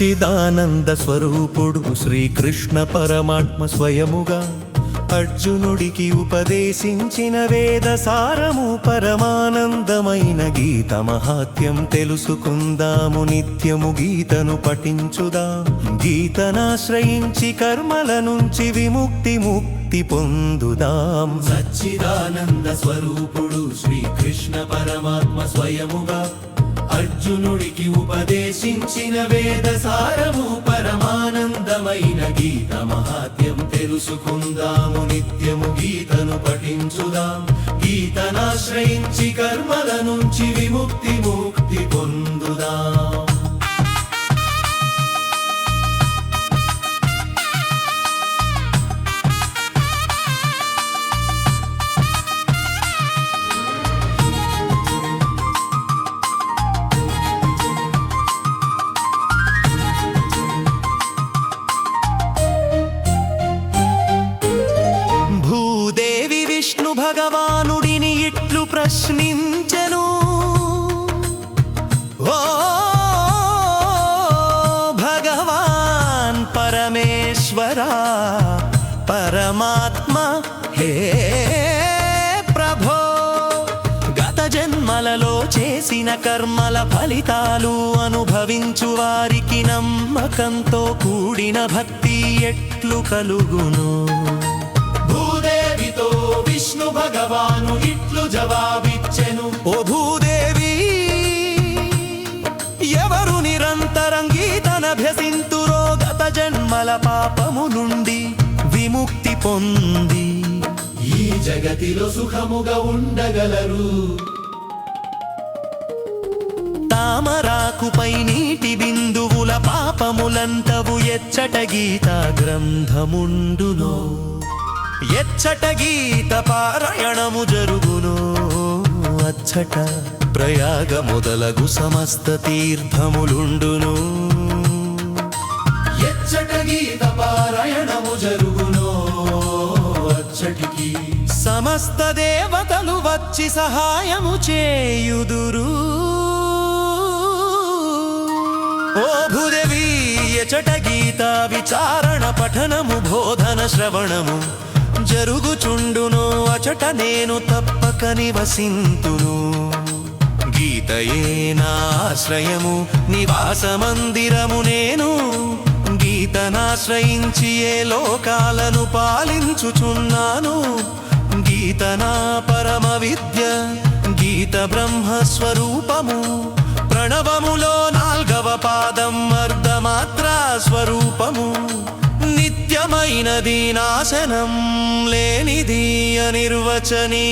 సచ్చిదానంద స్వరూపుడు శ్రీకృష్ణ పరమాత్మ స్వయముగా అర్జునుడికి ఉపదేశించిన వేద సారము పరమానందమైన గీత మహాత్యం తెలుసుకుందాము నిత్యము గీతను పఠించుదాం. గీతనాశ్రయించి కర్మల నుంచి విముక్తి ముక్తి పొందుదాం. సచ్చిదానంద స్వరూపుడు శ్రీకృష్ణ పరమాత్మ స్వయముగా అర్జునుడికి ఉపదేశించిన వేద సారము పరమానందమైన గీత మహాత్యం తెలుసుకుందాము నిత్యము గీతను పఠించుదాం. గీతనాశ్రయించి కర్మల నుంచి విముక్తి ముక్తి పొందుదాం. పరమేశ్వర పరమాత్మ. హే ప్రభో గత జన్మలలో చేసిన కర్మల ఫలితాలు అనుభవించు వారికి నమ్మకంతో కూడిన భక్తి ఎట్లు కలుగును. భూదేవితో విష్ణు భగవాను ఇట్లు జవాబిచ్చెను. ఓ భూదేవి ఎవరు నిరంతరం గీతనభ్యసింతురో గత జన్మల పాపము నుండి విముక్తి పొంది. ఈ జగతిలో సుఖముగా ఉండగలరు. తామరాకుపై నీటి బిందువుల పాపములంతవు ఎచ్చట గీతా గ్రంథముండునో. ఎచ్చట గీత పారాయణము జరుగును. అచ్చట ప్రయాగ మొదలగు సమస్త తీర్థములుండును. జరుగునో అచ్చటికి. సమస్త దేవతలు వచ్చి సహాయము చేయుదురు. ఓ భూదేవి ఎచట గీత విచారణ పఠనము బోధన శ్రవణము. జరుగుచుండును అచట నేను తప్పక నివసింతును. గీతయే నా ఆశ్రయము నివాస మందిరము నేను. గీతనాశ్రయించి ఏ లోకాలను పాలించుచున్నాను? గీతనా పరమ విద్య గీత బ్రహ్మస్వరూపము. ప్రణవములో నాల్గవ పాదం అర్ధమాత్ర స్వరూపము. నిత్యమైనది నాశనం లేనిది అనిర్వచనీయమైనది.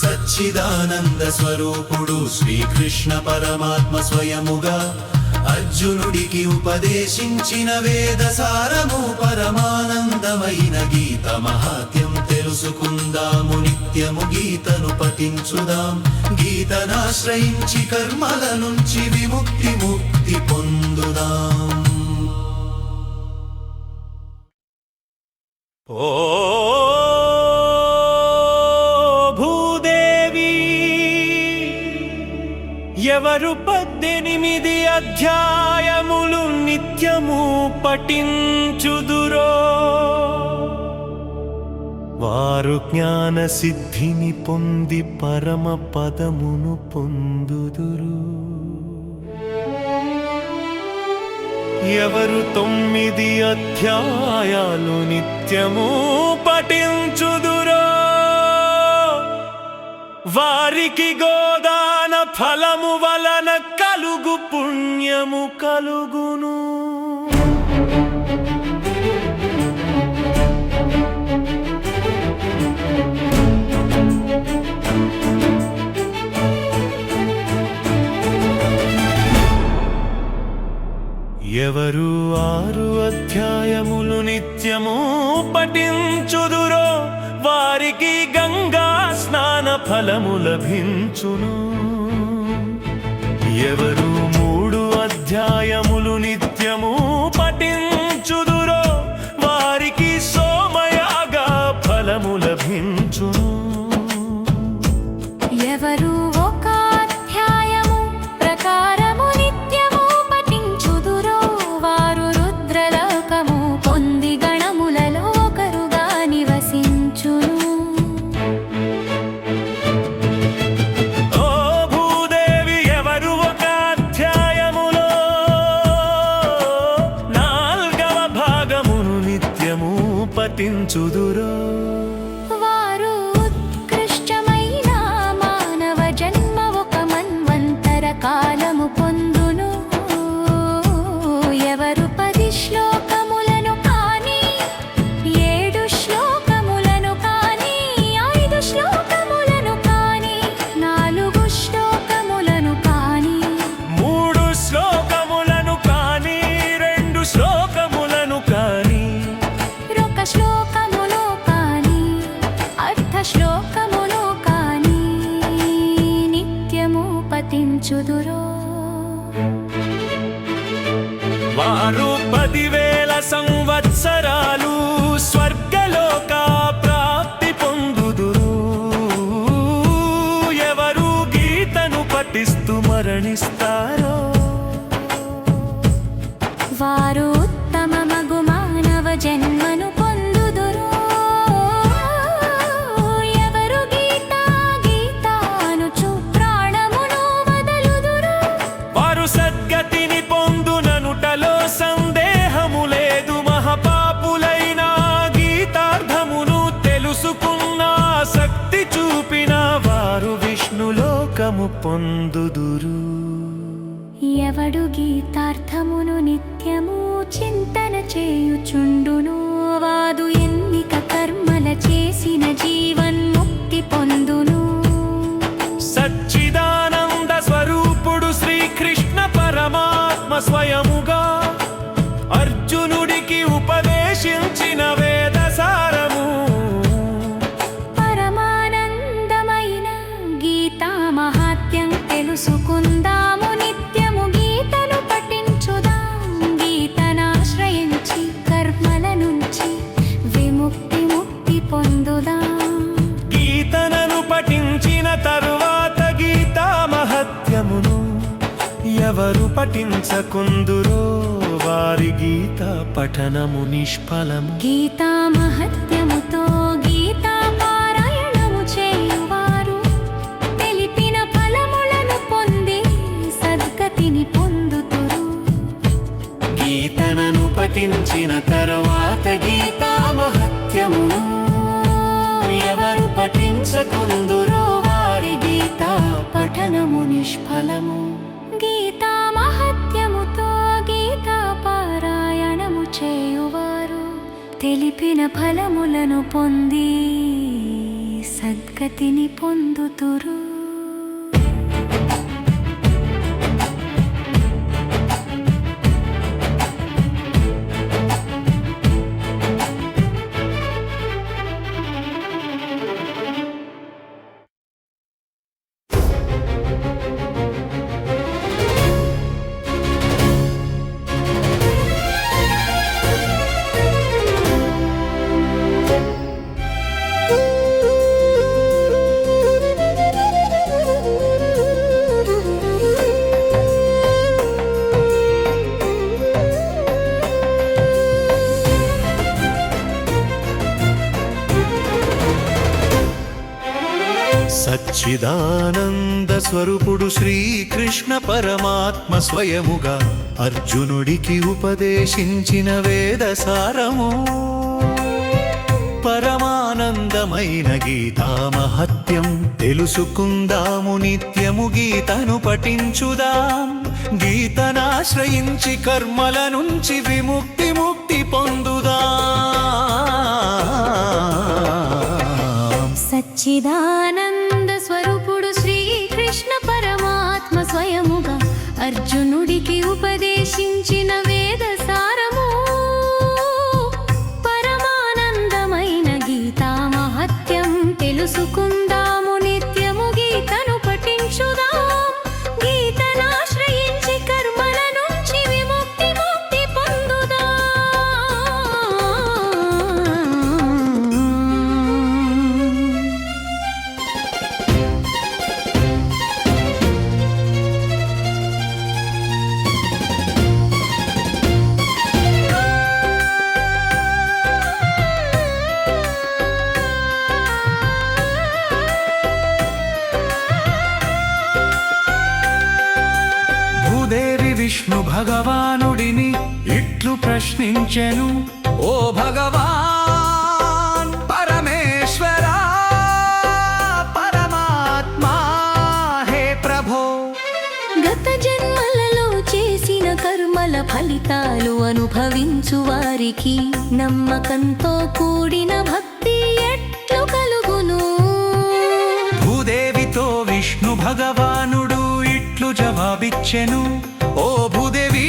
సచ్చిదానంద స్వరూపుడు శ్రీకృష్ణ పరమాత్మ స్వయముగా అర్జునుడికి ఉపదేశించిన వేద సారము పరమానందమైన గీత. మహాత్యం తెలుసుకుందాము నిత్యము గీతను పఠించుదాం. గీతనాశ్రయించి కర్మల నుంచి విముక్తి ముక్తి పొందుదాం. ఓ ఎవరు పద్దెనిమిది అధ్యాయములు నిత్యము పఠించుదురో వారు జ్ఞాన సిద్ధిని పొంది పరమ పదమును పొందుదురు. ఎవరు తొమ్మిది అధ్యాయాలు నిత్యము పఠించుదురో వారికి గోదా ఫలము వలన కలుగు పుణ్యము కలుగును. ఎవరు ఆరు అధ్యాయములు నిత్యము పఠించుదురో వారికి గంగా స్నాన ఫలము లభించును. ఎవరు ప్రకటించుదురో ಚದುರೋ నాడు గీతార్థమును నిత్యము చింతన చేయుచుండును. పఠించకుందురో వారి గీత పఠనము నిష్ఫలము. గీతా మహత్ చిదానంద స్వరూపుడు శ్రీకృష్ణ పరమాత్మ స్వయముగా అర్జునుడికి ఉపదేశించిన వేద సారము. పరమానందమైన గీతామహత్యం తెలుసుకుందాము నిత్యము గీతను పఠించుదాం. గీతనాశ్రయించి కర్మల నుంచి విముక్తి ముక్తి పొందుదా. సచ్చిదాన అర్జునుడికి ఉపదేశించిన వేద సారము పరమానందమైన గీతా మహత్యం తెలుసుకుంది. ప్రార్థించెను ఓ భగవాన్ పరమేశ్వర పరమాత్మా హే ప్రభో. గత జన్మలలో చేసిన కర్మల ఫలితాలు అనుభవించు వారికి నమ్మకంతో కూడిన భక్తి ఎట్లు కలుగును. భూదేవితో విష్ణు భగవానుడు ఇట్లు జవాబిచ్చెను. ఓ భూదేవీ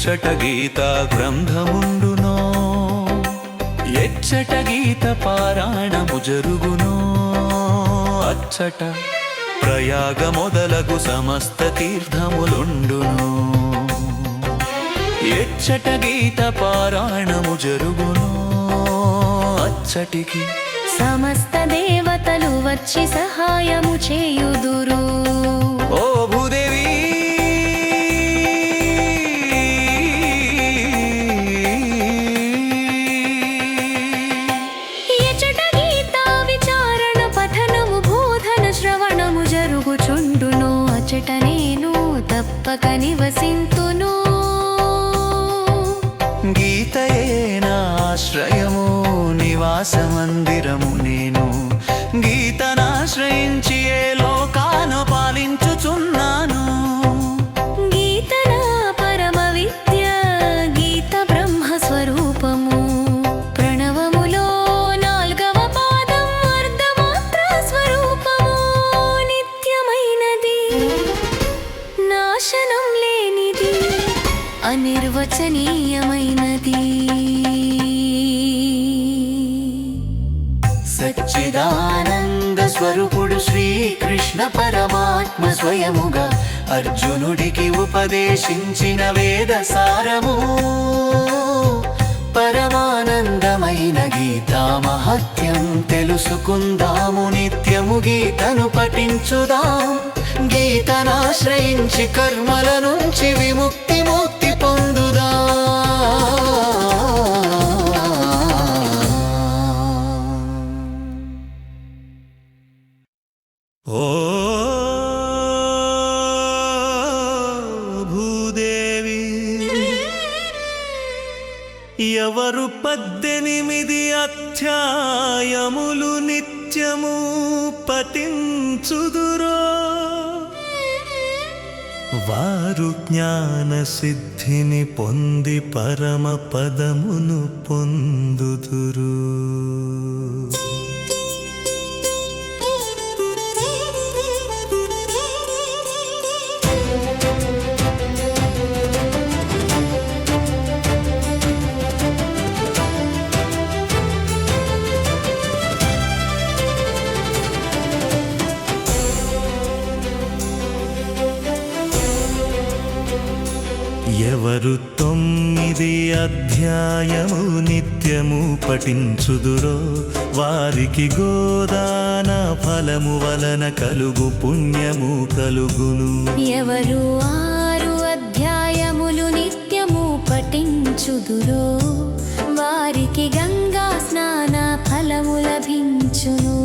ఎచ్చట గీత గ్రంథముండునో ఎచ్చట గీత పారాయణము జరుగునో. అచ్చట ప్రయాగ మొదలగు సమస్త తీర్థములుండును ఎచ్చట గీత పారాయణము జరుగును. అచ్చటికి సమస్త దేవతలు వచ్చి సహాయము చేయును ఆశ్రయము నివాస మందిరము నేను. గీతనాశ్రయించ సారముగా అర్జునుడికి ఉపదేశించిన వేద సారము. పరమానందమైన గీతా మహత్యం తెలుసుకుందాము నిత్యము గీతను పఠించుదాం. గీతనాశ్రయించి కర్మల నుంచి విముక్తి ముక్తి పొందుదాం. పఠించుదురో వారు జ్ఞాన సిద్ధిని పొంది పరమ పదమును పొందుదురు. ఎవరు తొమ్మిది అధ్యాయము నిత్యము పఠించుదురో వారికి గోదాన ఫలము వలన కలుగు పుణ్యము కలుగును. ఎవరు ఆరు అధ్యాయములు నిత్యము పఠించుదురో వారికి గంగా స్నాన ఫలము లభించును.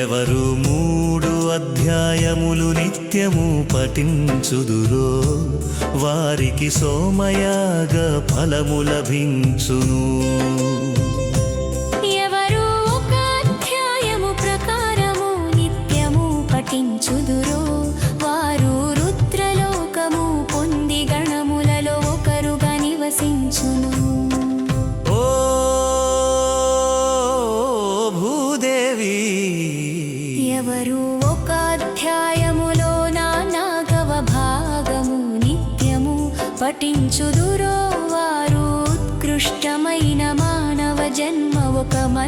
ఎవరు మూడు అధ్యాయములు నిత్యము పఠించుదురో వారికి సోమయాగ ఫలము లభించును.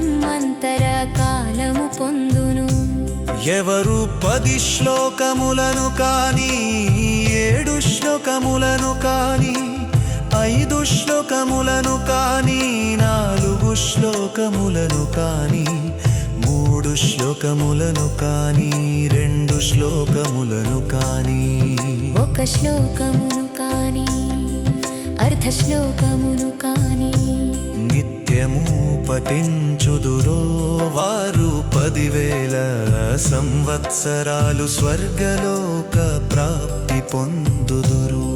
ఒక మన్మంతర కాలము పొందును. ఎవరు పది శ్లోకములను కాని ఏడు శ్లోకములను కాని ఐదు శ్లోకములను కాని నాలుగు శ్లోకములను కాని మూడు శ్లోకములను కాని రెండు శ్లోకములను కాని. ఒక శ్లోకమును కాని అర్ధ శ్లోకమును కాని. నిత్య నిత్యము పఠించుదురో వారు పదివేల సంవత్సరాలు స్వర్గలోక ప్రాప్తి పొందుదురు.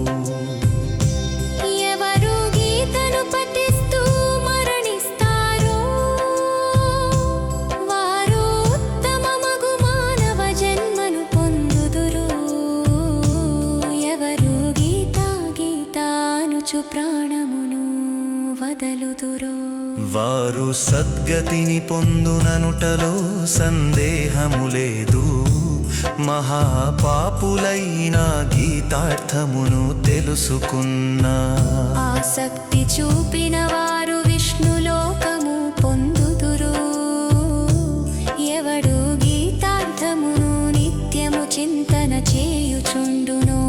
వారు సద్గతిని పొందుననుటలో సందేహము లేదు. మహాపాపులైన గీతార్థమును తెలుసుకున్నా ఆసక్తి చూపిన వారు విష్ణులోకము పొందుదురు. ఎవడు గీతార్థమును నిత్యము చింతన చేయుచుండును?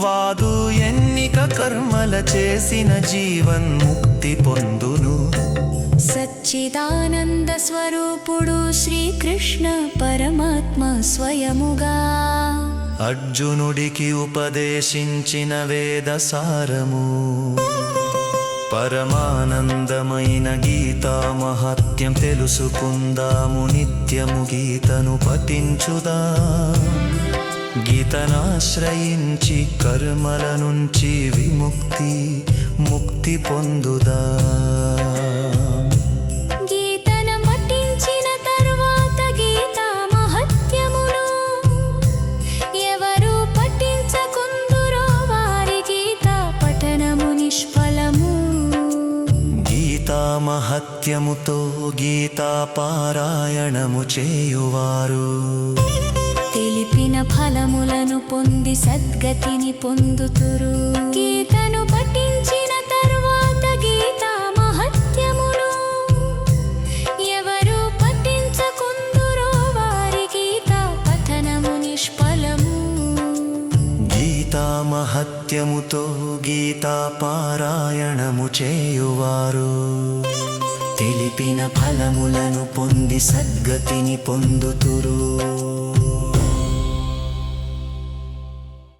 వాదు ఎన్నిక కర్మల చేసిన జీవన్ ముక్తి పొందును. సచ్చిదానంద స్వరూపుడు శ్రీకృష్ణ పరమాత్మ స్వయముగా. అర్జునుడికి ఉపదేశించిన వేద సారము పరమానందమైన గీతా మహత్యం తెలుసుకుందాము నిత్యము గీతను పఠించుదా. గీతనాశ్రయించి కర్మల నుంచి విముక్తి ముక్తి పొందుదా. గీతా మహత్యముతో చేయువారు. తెలిపిన ఫలములను పొంది సద్గతిని పొందుతురు. గీతను మహత్యముతో గీతా పారాయణము చేయువారు. తెలిపిన ఫలములను పొంది సద్గతిని పొందుతురు.